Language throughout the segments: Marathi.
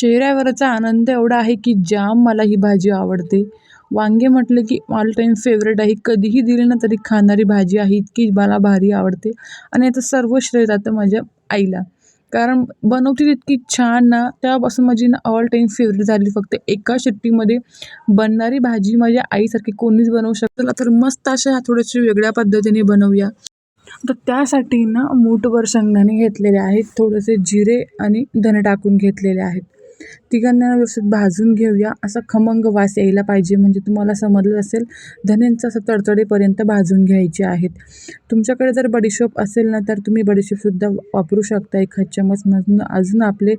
चेहऱ्यावरचा आनंद एवढा आहे की जाम मला ही भाजी आवडते. वांगे म्हटलं की ऑल टाईम फेवरेट आहे. कधीही दिली ना तरी खाणारी भाजी आहे इतकी मला भारी आवडते. आणि याचं सर्व श्रेय जातं माझ्या आईला. कारण बनवते इतकी छान ना तेव्हापासून माझी ना ऑल टाईम फेवरेट झाली. फक्त एका शिट्टीमध्ये बनणारी भाजी माझ्या आईसारखी कोणीच बनवू शकतं तर मस्त अशा थोड्याशा वेगळ्या पद्धतीने बनवूया. तर त्यासाठी ना मूठभर शेंगदाणे घेतलेले आहेत. थोडेसे जिरे आणि धने टाकून घेतलेले आहेत. तिघांना व्यवस्थित भाजून घेऊया. असा खमंग वास यायला पाहिजे. म्हणजे तुम्हाला समजलं असेल धन्यांचं असं तडतडेपर्यंत भाजून घ्यायचे आहेत. तुमच्याकडे जर बडीशोप असेल ना तर तुम्ही बडीशोपसुद्धा वापरू शकता. एक चम्मचमधून अजून आपले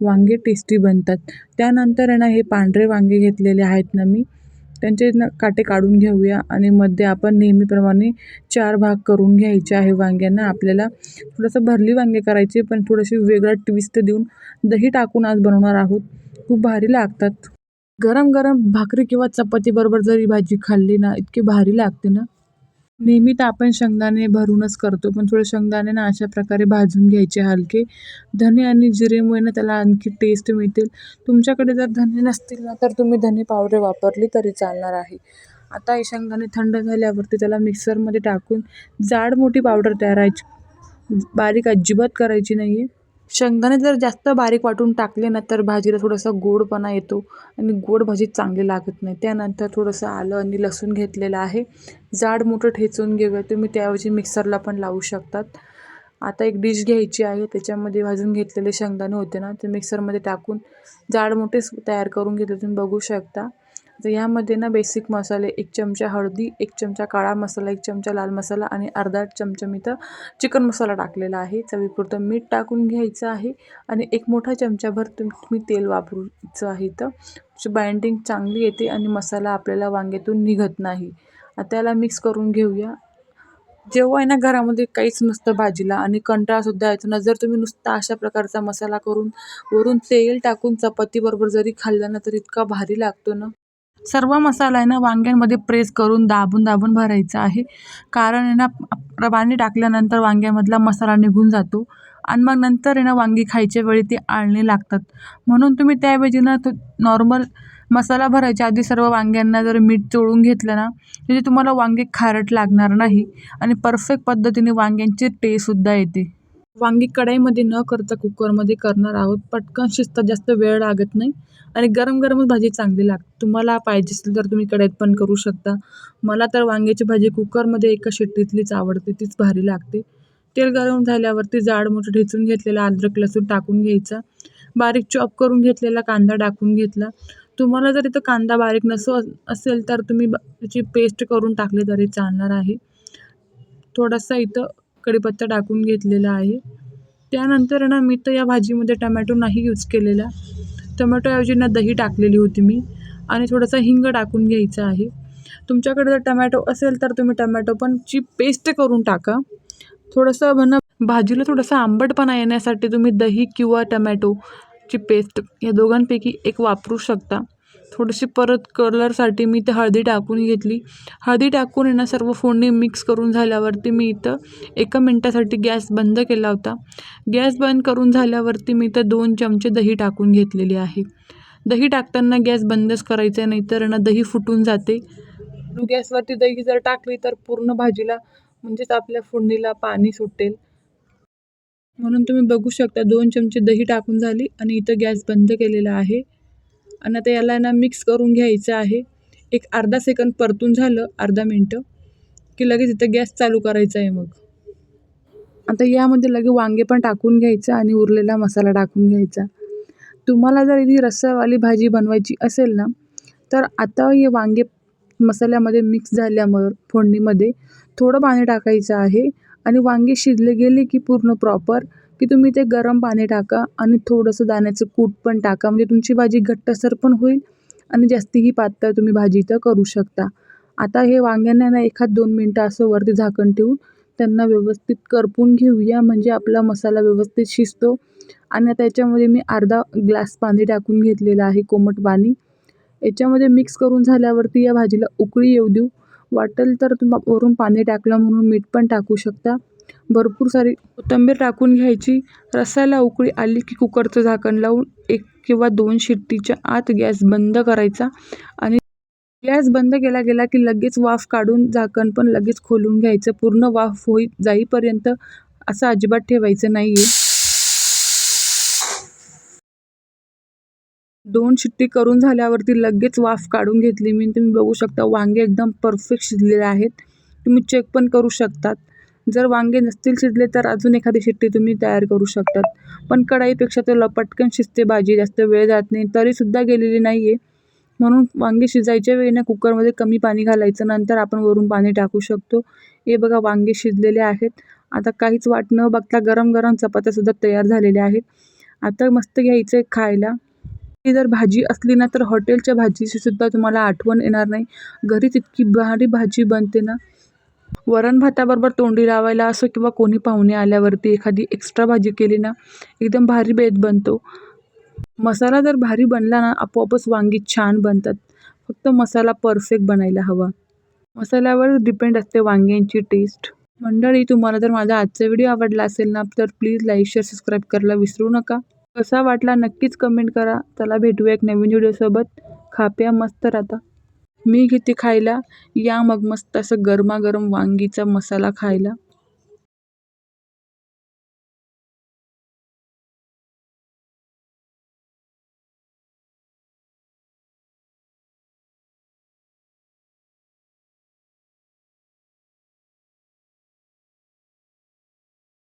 वांगे टेस्टी बनतात. त्यानंतर आहे ना हे पांढरे वांगे घेतलेले आहेत ना मी. त्यांचे ना काटे काढून घेऊया आणि मध्ये आपण नेहमीप्रमाणे चार भाग करून घ्यायचे आहे वांग्यांना. आपल्याला थोडंसं भरली वांगे करायचे पण थोडीशी वेगळा ट्विस्ट देऊन दही टाकून आज बनवणार आहोत. खूप भारी लागतात. गरम गरम भाकरी किंवा चपातीबरोबर जरी भाजी खाल्ली ना इतकी भारी लागते ना? नेहमी तर आपण शेंगदाणे भरूनच करतो पण थोडे शेंगदाणे ना अशा प्रकारे भाजून घ्यायचे हलके. धने आणि जिरेमुळे ना त्याला आणखी टेस्ट मिळतील. तुमच्याकडे जर धने नसतील ना तर तुम्ही धने पावडर वापरली तरी चालणार आहे. आता हे शेंगदाणे थंड झाल्यावरती त्याला मिक्सरमध्ये टाकून जाड मोठी पावडर तयार करायची बारीक अजिबात करायची नाही आहे शेंगदाणे जर जास्त बारीक वाटून टाकले ना तर भाजीला थोडासा गोडपणा येतो आणि गोड भाजी चांगली लागत नाही. त्यानंतर थोडंसं आलं आणि लसूण घेतलेलं आहे. जाड मोठं ठेचून घेऊया. तुम्ही त्याऐवजी मिक्सरला पण लावू शकतात. आता एक डिश घ्यायची आहे. त्याच्यामध्ये भाजून घेतलेले शेंगदाणे होते ना ते मिक्सरमध्ये टाकून जाड मोठेच तयार करून घेतले. तुम्ही बघू शकता. तर यामध्ये ना बेसिक मसाले एक चमचा हळदी एक चमचा काळा मसाला एक चमचा लाल मसाला आणि अर्धा चमचा मी तर चिकन मसाला टाकलेला आहे. चवीपुरतं मीठ टाकून घ्यायचं आहे आणि एक मोठा चमचाभर तुम्ही तेल वापरूचं आहे तर बाइंडिंग चांगली येते आणि मसाला आपल्याला वांग्यातून निघत नाही. त्याला मिक्स करून घेऊया. जेव्हा आहे ना घरामध्ये काहीच नसतं भाजीला आणि कंटाळासुद्धा येतो ना जर तुम्ही नुसता अशा प्रकारचा मसाला करून वरून तेल टाकून चपातीबरोबर जरी खाल्लं ना तर इतका भारी लागतो ना. सर्व मसाला आहे ना वांग्यांमध्ये प्रेस करून दाबून दाबून भरायचा आहे. कारण आहे ना पाणी टाकल्यानंतर वांग्यामधला मसाला निघून जातो आणि मग नंतर आहे ना वांगी खायच्या वेळी ती आळणे लागतात. म्हणून तुम्ही त्याऐवजी ना तो नॉर्मल मसाला भरायच्या आधी सर्व वांग्यांना जर मीठ चोळून घेतलं ना म्हणजे तुम्हाला वांगे खारट लागणार नाही आणि परफेक्ट पद्धतीने वांग्यांची टेस्टसुद्धा येते. वांगी कढाईमध्ये न करता कुकरमध्ये करणार आहोत. पटकन शिजतात जास्त वेळ लागत नाही आणि गरम गरमच भाजी चांगली लागते. तुम्हाला पाहिजे असेल तर तुम्ही कढईत पण करू शकता. मला तर वांग्याची भाजी कुकरमध्ये एका शिट्टीतलीच आवडते तीच भारी लागते. तेल गरम झाल्यावरती जाड मोठं ठेचून घेतलेला अद्रक लसूण टाकून घ्यायचा. बारीक चॉप करून घेतलेला कांदा टाकून घेतला. तुम्हाला जर इथं कांदा बारीक नसो असेल तर तुम्ही त्याची पेस्ट करून टाकली तरी चालणार आहे. थोडासा इथं कढीपत्ता टाकून घेतलेला आहे. त्यानंतर ना मी तर या भाजीमध्ये टमॅटो नाही यूज केलेला. टमॅटोऐवजी ना दही टाकलेली होती मी आणि थोडासा हिंग टाकून घ्यायचा आहे. तुमच्याकडे जर टमॅटो असेल तर तुम्ही टमॅटो पण ची पेस्ट करून टाका. थोडंसं म्हणा भाजीला थोडंसं आंबटपणा येण्यासाठी तुम्ही दही किंवा टमॅटोची पेस्ट या दोघांपैकी एक वापरू शकता. थोडीशी परत कलरसाठी मी इथं हळदी टाकून घेतली. हळदी टाकून आहे ना सर्व फोडणी मिक्स करून झाल्यावरती मी इथं एका मिनटासाठी गॅस बंद केला होता. गॅस बंद करून झाल्यावरती मी इथं दोन चमचे दही टाकून घेतलेली आहे. दही टाकताना गॅस बंदच करायचा नाही तर ना दही फुटून जाते. गॅसवरती दही जर टाकली तर पूर्ण भाजीला म्हणजेच आपल्या फोडणीला पाणी सुटेल. म्हणून तुम्ही बघू शकता दोन चमचे दही टाकून झाली आणि इथं गॅस बंद केलेला आहे. आणि आता याला ना मिक्स करून घ्यायचं आहे. एक अर्धा सेकंद परतून झालं अर्धा मिनटं की लगेच इथं गॅस चालू करायचा आहे मग. आता यामध्ये लगे वांगे पण टाकून घ्यायचं आणि उरलेला मसाला टाकून घ्यायचा. तुम्हाला जर इथे रस्सावाली भाजी बनवायची असेल ना तर आता हे वांगे मसाल्यामध्ये मिक्स झाल्यामुळं फोडणीमध्ये थोडं पाणी टाकायचं आहे. आणि वांगे शिजले गेले की पूर्ण प्रॉपर की तुम्ही ते गरम पाणी टाका आणि थोडंसं दाण्याचं कूट पण टाका. म्हणजे तुमची भाजी घट्टसर पण होईल आणि जास्तीही पातळ तुम्ही भाजी इथं करू शकता. आता हे वांग्यांना ना एखाद दोन मिनटं असं वरती झाकण ठेवून त्यांना व्यवस्थित करपून घेऊया. म्हणजे आपला मसाला व्यवस्थित शिजतो. आणि आता याच्यामध्ये मी अर्धा ग्लास पाणी टाकून घेतलेलं आहे कोमट पाणी. याच्यामध्ये मिक्स करून झाल्यावरती या भाजीला उकळी येऊ देऊ. वाटेल तर तुम्ही वरून पाणी टाकलं म्हणून मीठ पण टाकू शकता. भरपूर सारी कोथिंबीर टाकून घ्यायची. रस्साला उकळी आली की कुकरचं झाकण लावून एक किंवा दोन शिट्टीच्या आत गॅस बंद करायचा आणि गॅस बंद केला गेला की लगेच वाफ काढून झाकण पण लगेच खोलून घ्यायचं. पूर्ण वाफ होई जाईपर्यंत असं अजिबात ठेवायचं नाही आहे दोन शिट्टी करून झाल्यावरती लगेच वाफ काढून घेतली. मी तुम्ही बघू शकता वांगे एकदम परफेक्ट शिजलेले आहेत. तुम्ही चेक पण करू शकतात. जर वांगे नसतील शिजले तर अजून एखादी शिट्टी तुम्ही तयार करू शकतात. पण कढाईपेक्षा तर पटकन शिजते भाजी जास्त वेळ जात नाही तरीसुद्धा गेलेली नाही आहे म्हणून वांगे शिजायच्या वेळी ना कुकरमध्ये कमी पाणी घालायचं नंतर आपण वरून पाणी टाकू शकतो. हे बघा वांगे शिजलेले आहेत. आता काहीच वाट न बघता गरम गरम चपात्यासुद्धा तयार झालेल्या आहेत. आता मस्त घ्यायचं आहे खायला. ती जर भाजी असली ना तर हॉटेलच्या भाजीची सुद्धा तुम्हाला आठवण येणार नाही. घरी तितकी भारी भाजी बनते ना. वरण भाताबरोबर तोंडी लावायला असो किंवा कोणी पाहुणे आल्यावरती एखादी एक्स्ट्रा भाजी केली ना एकदम भारी बेत बनतो. मसाला जर भारी बनला ना आपोआपच वांगी छान बनतात. फक्त मसाला परफेक्ट बनायला हवा. मसाल्यावर डिपेंड असते वांग्यांची टेस्ट मंडळी तुम्हाला जर माझा आजचा व्हिडिओ आवडला असेल ना तर प्लीज लाईक शेअर सबस्क्राईब करायला विसरू नका. कसा वाटला नक्कीच कमेंट करा. चला भेटूया एक नवीन व्हिडिओसोबत खाप्या मस्त राहता. मी घेते खायला. या मग मस्त असं गरमागरम वांगीचा मसाला खायला.